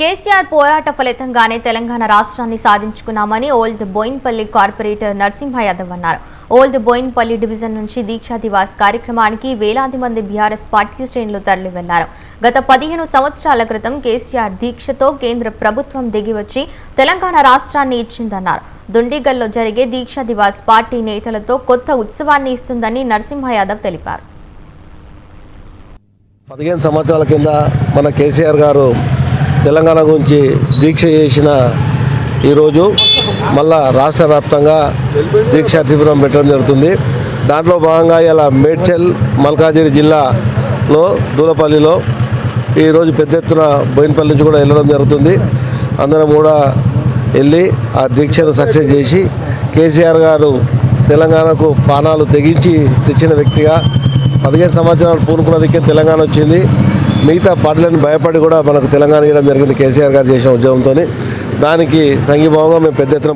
కేసీఆర్ పోరాట ఫలితంగానే తెలంగాణ రాష్ట్రాన్ని సాధించుకున్నామని ఓల్డ్ బోయిన్పల్లి కార్పొరేటర్ నరసింహ యాదవ్ అన్నారు. ఓల్డ్ బోయిన్పల్లి డివిజన్ నుంచి దీక్షా దివాస్ కార్యక్రమానికి వేలాది మంది బీఆర్ఎస్ పార్టీ శ్రేణులు తరలి వెళ్ళారు గత పదిహేను సంవత్సరాల క్రితం కేసీఆర్ దీక్షతో కేంద్ర ప్రభుత్వం దిగివచ్చి తెలంగాణ రాష్ట్రాన్ని ఇచ్చిందన్నారు. దుండిగల్లో జరిగే దీక్షా దివాస్ పార్టీ నేతలతో కొత్త ఉత్సవాన్ని ఇస్తుందని నరసింహ యాదవ్ తెలిపారు. పదిహేను సంవత్సరాల కింద మన కేసీఆర్ గారు తెలంగాణ గురించి దీక్ష చేసిన ఈరోజు మళ్ళా రాష్ట్ర వ్యాప్తంగా దీక్షా శిబిరం పెట్టడం జరుగుతుంది. దాంట్లో భాగంగా ఇలా మేడ్చల్ మల్కాజిరి జిల్లాలో దూలపల్లిలో ఈరోజు పెద్ద ఎత్తున బోయినపల్లి నుంచి కూడా వెళ్ళడం జరుగుతుంది. అందరం కూడా వెళ్ళి ఆ దీక్షను సక్సెస్ చేసి కేసీఆర్ గారు తెలంగాణకు పానాలు తెగించి తెచ్చిన వ్యక్తిగా పదిహేను సంవత్సరాలు పూనుకున్నదికే తెలంగాణ వచ్చింది. మిగతా పార్టీలను భయపడి కూడా మనకు తెలంగాణ ఇవ్వడం జరిగింది. కేసీఆర్ గారు చేసిన ఉద్యమంతో దానికి సంఘీభావంగా మేము పెద్ద ఎత్తున